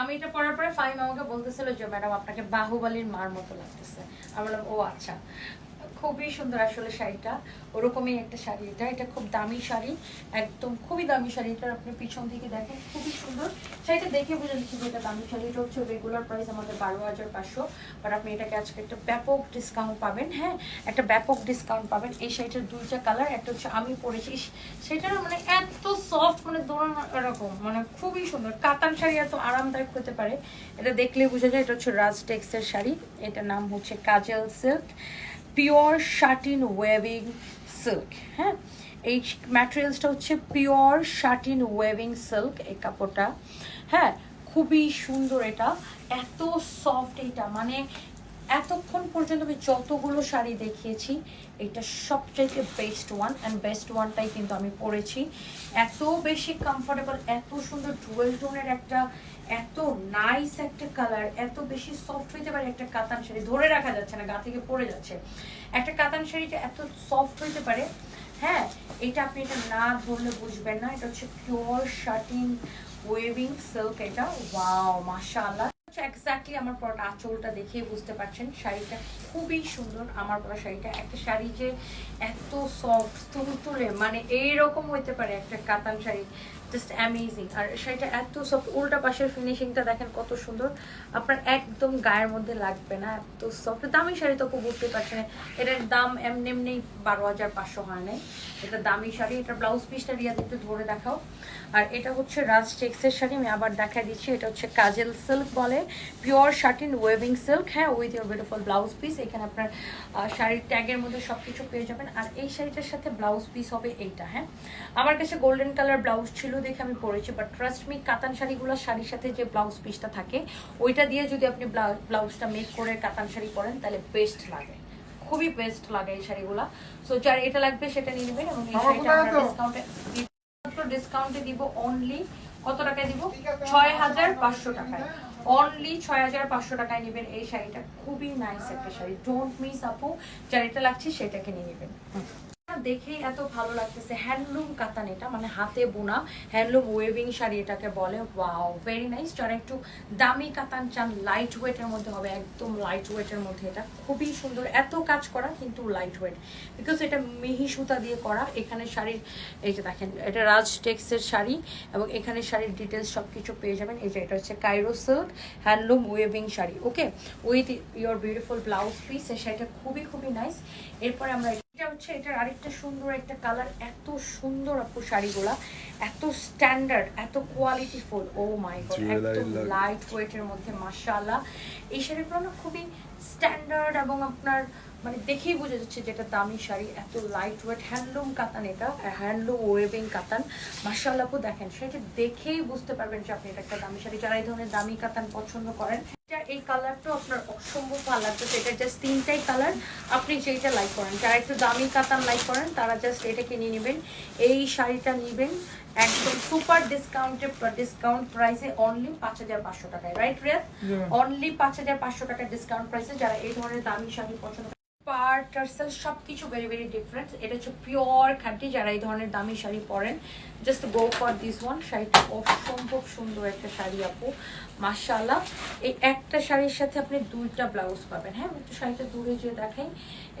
আমি এটা পড়ার পরে ফাইম আমাকে বলতেছিল যে, ম্যাডাম, আপনাকে বাহুবালির মার মতো লাগতেছে। আমি বললাম, ও আচ্ছা। খুবই সুন্দর আসলে শাড়িটা। ওরকমই একটা শাড়ি এটা। এটা খুব দামি শাড়ি, একদম খুবই দামি শাড়ি। এটা আপনি পিছন থেকে দেখেন, খুবই সুন্দর। শাড়িটা দেখে বুঝে নিচ্ছি যে এটা দামি শাড়ি। এটা হচ্ছে রেগুলার প্রাইস আমাদের বারো হাজার পাঁচশো। বাট আপনি এটাকে আজকে একটা ব্যাপক ডিসকাউন্ট পাবেন হ্যাঁ? একটা ব্যাপক ডিসকাউন্ট পাবেন। এই শাড়িটার দুইটা কালার একটা হচ্ছে আমি পরেছি। সেটার মানে এত সফট মানে দোড়ানো এরকম মানে খুবই সুন্দর। কাতান শাড়ি এত আরামদায়ক হতে পারে। এটা দেখলে বোঝা যায়, এটা হচ্ছে রাজ টেক্সের শাড়ি। এটার নাম হচ্ছে Kajal silk pure satin weaving silk হ্যাঁ? এই ম্যাটেরিয়ালসটা হচ্ছে পিওর শার্টিন ওয়েভিং সিল্ক এই কাপড়টা হ্যাঁ? খুবই সুন্দর এটা, এত সফট এটা মানে এতক্ষণ পর্যন্ত আমি যতগুলো শাড়ি দেখিয়েছি, এটা সবচাইতে বেস্ট ওয়ান অ্যান্ড বেস্ট ওয়ানটাই কিন্তু আমি পরেছি। এত বেশি কমফোর্টেবল এত সুন্দর ডুয়েল টোনের একটা, এত নাইস একটা কালার এত বেশি সফট হইতে পারে একটা কাতান শাড়ি। ধরে রাখা যাচ্ছে না, গা থেকে পড়ে যাচ্ছে। একটা কাতান শাড়িটা এত সফট হইতে পারে হ্যাঁ এটা আপনি এটা না ধরলে বুঝবেন না। এটা হচ্ছে পিওর শার্টিং ওয়েভিং সিল্ক এটা। ওয়াও মাশাআল্লাহ। এক্স্যাক্টলি আমার পরটা আঁচলটা বুঝতে পারছেন। শাড়িটা খুবই সুন্দর। আমার পরা শাড়িটা একটা শাড়ি যে এত সফট তুলতুলে মানে এইরকম হইতে পারে একটা কাতান শাড়ি। জাস্ট অ্যামেজিং আর শাড়িটা এত সফট উল্টা পাশের ফিনিশিংটা দেখেন কত সুন্দর। আপনার একদম গায়ের মধ্যে লাগবে না, এত সফট দামি শাড়ি তো খুব বুঝতে পারছেন এটার দাম এমনি এমনি বারো হাজার পাঁচশো হয় নাই। এটা দামি শাড়ি, এটা ব্লাউজ পিসটা রিয়াদ একটু ধরে দেখাও। আর এটা হচ্ছে রাজ টেক্সের শাড়ি, আমি আবার দেখা দিচ্ছি। এটা হচ্ছে কাজেল সিল্ক বলে। পিওর শার্টিন ওয়েভিং সিল্ক হ্যাঁ with your beautiful blouse piece এখানে আপনার শাড়ির ট্যাগের মধ্যে সব কিছু পেয়ে যাবেন। আর এই শাড়িটার সাথে ব্লাউজ পিস হবে এইটা হ্যাঁ। আমার কাছে গোল্ডেন কালার ব্লাউজ ছিল দেখে আমি পরেছি বাট ট্রাস্ট মি কাতান শাড়িগুলো শাড়ির সাথে যে ব্লাউজ পিসটা থাকে ওইটা দিয়ে যদি আপনি ব্লাউজটা মেক করে কাতান শাড়ি পরেন তাহলে বেস্ট লাগে। খুবই বেস্ট লাগে এই শাড়িগুলো। সো যার এটা লাগবে সেটা নিয়ে নেবেন এবং এই শাড়িটা কোথায় আমরা ডিসকাউন্টে ডিসকাউন্টে দিব অনলি কত টাকায় দিব? ছয় হাজার পাঁচশো টাকায়। অনলি ছয় হাজার পাঁচশো টাকায় নেবেন এই শাড়িটা। খুবই নাইস একটা শাড়ি। ডোন্ট মিস আপু যার এটা লাগছে সেটাকে নিয়ে নেবেন। দেখেই এত ভালো লাগতেছে। হ্যান্ডলুম কাতান এটা মানে হাতে বোনা। হ্যান্ডলুম ওয়েভিং শাড়ি এটাকে বলে। ওয়াও ভেরি নাইস যারা একটু দামি কাতান চান লাইট ওয়েটের মধ্যে হবে, একদম লাইট ওয়েটের মধ্যে এটা। খুবই সুন্দর। এত কাজ করা, কিন্তু লাইট ওয়েট বিকজ এটা মিহি সুতা দিয়ে করা, এখানে শাড়ির, এই যে দেখেন, এটা রাজ টেক্সের শাড়ি এবং এখানে শাড়ির ডিটেলস সব কিছু পেয়ে যাবেন। এই যে এটা হচ্ছে Cairo silk handloom weaving sari okay with your beautiful blouse piece এই শাড়িটা খুবই খুবই নাইস এরপরে আমরা এটা হচ্ছে এটার আরেকটা সুন্দর একটা কালার এত সুন্দর আপু শাড়িগুলা এত স্ট্যান্ডার্ড এত কোয়ালিটিফুল ও মাই গড একদম. লাইট ওয়েটের মধ্যে মাশাআল্লাহ। এই শাড়িগুলো না খুবই স্ট্যান্ডার্ড এবং আপনার মানে দেখেই বোঝা যাচ্ছে যেটা দামি শাড়ি এত লাইট ওয়েট হ্যান্ডলুম কাতান এটা হ্যান্ডলুম ওয়েভিং কাতান। মাশাআল্লাহ আপু দেখেন সেটা দেখেই বুঝতে পারবেন যে আপনি এটা একটা দামি শাড়ি যারা এই ধরনের দামি কাতান পছন্দ করেন এই কালারটা আপনার অসম্ভব ভালো লাগতেছে এটা জাস্ট তিনটাই কালার। আপনি যেটা লাইক করেন যারা একটু দামি কাতান লাইক করেন তারা জাস্ট এটা কিনে নেবেন। এই শাড়িটা নেবেন একদম সুপার ডিসকাউন্টে ডিসকাউন্ট প্রাইসে অনলি পাঁচ হাজার পাঁচশো টাকায় রাইট রিয়াদ অনলি পাঁচ হাজার পাঁচশো টাকার ডিসকাউন্ট প্রাইসে যারা এই ধরনের দামি শাড়ি পছন্দ পার টার্সেল সব কিছু ভেরি ভেরি ডিফারেন্ট এটা হচ্ছে পিওর খাঁটি যারা এই ধরনের দামি শাড়ি পরেন just go for this one শাড়িটা অসম্ভব সুন্দর একটা শাড়ি আপু, মাশাআল্লাহ। এই একটা শাড়ির সাথে আপনি দুইটা ব্লাউজ পাবেন। হ্যাঁ একটু শাড়িটা দূরে যে দেখাই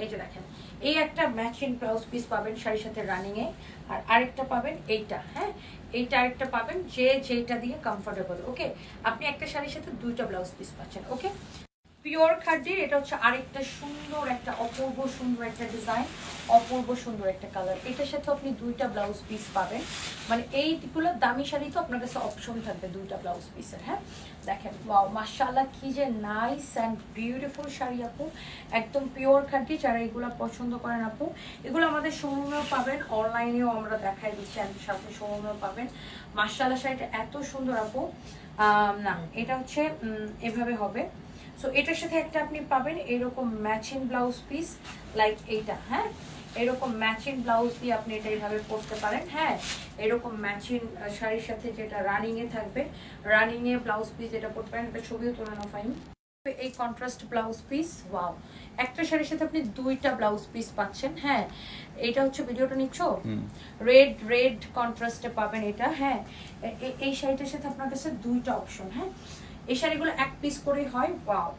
এই যে দেখেন, এই একটা ম্যাচিং ব্লাউজ পিস পাবেন শাড়ির সাথে রানিংয়ে আর আরেকটা পাবেন এইটা হ্যাঁ? এইটা আরেকটা পাবেন যে যেটা দিয়ে কমফোর্টেবল ওকে আপনি একটা শাড়ির সাথে দুইটা ব্লাউজ পিস পাচ্ছেন ওকে পিওর খাদ্যের, এটা হচ্ছে আরেকটা সুন্দর একটা, অপূর্ব সুন্দর একটা ডিজাইন অপূর্ব সুন্দর একটা কালার এটার সাথে আপনি দুইটা ব্লাউজ পিস পাবেন। মানে এইগুলো দামি শাড়ি তো আপনার কাছে অপশন থাকবে দুইটা ব্লাউজ পিসের হ্যাঁ? দেখেন ওয়াও মাশাআল্লাহ, কি যে নাইস অ্যান্ড বিউটিফুল শাড়ি আপু। একদম পিওর খাঁটি যারা এগুলো পছন্দ করেন আপু, এগুলো আমাদের শোরুমেও পাবেন অনলাইনেও আমরা দেখাই দিচ্ছি সাথে শোরুমেও পাবেন। মাশাআল্লাহ, শাড়িটা এত সুন্দর আপু। না, এটা হচ্ছে এভাবে হবে। সো এটার সাথে একটা আপনি পাবেন এরকম ম্যাচিং ব্লাউজ পিস লাইক এইটা হ্যাঁ? এরকম ম্যাচিং ব্লাউজ দিয়ে আপনি এটা এইভাবে পরতে পারেন হ্যাঁ? এরকম ম্যাচিং শাড়ির সাথে যেটা রানিং এ থাকবে রানিং এ ব্লাউজ পিস যেটা পরতে পারেন এটা ছবিও তোলানো ফাইন এই কন্ট্রাস্ট ব্লাউজ পিস ওয়াও একটা শাড়ির সাথে আপনি দুইটা ব্লাউজ পিস পাচ্ছেন হ্যাঁ? এটা হচ্ছে ভিডিওটা নিচ্ছ? রেড রেড কন্ট্রাস্টে পাবেন এটা হ্যাঁ? এই শাড়িটার সাথে আপনার কাছে দুইটা অপশন হ্যাঁ? এই শাড়িগুলো এক পিস করে হয় ওয়াও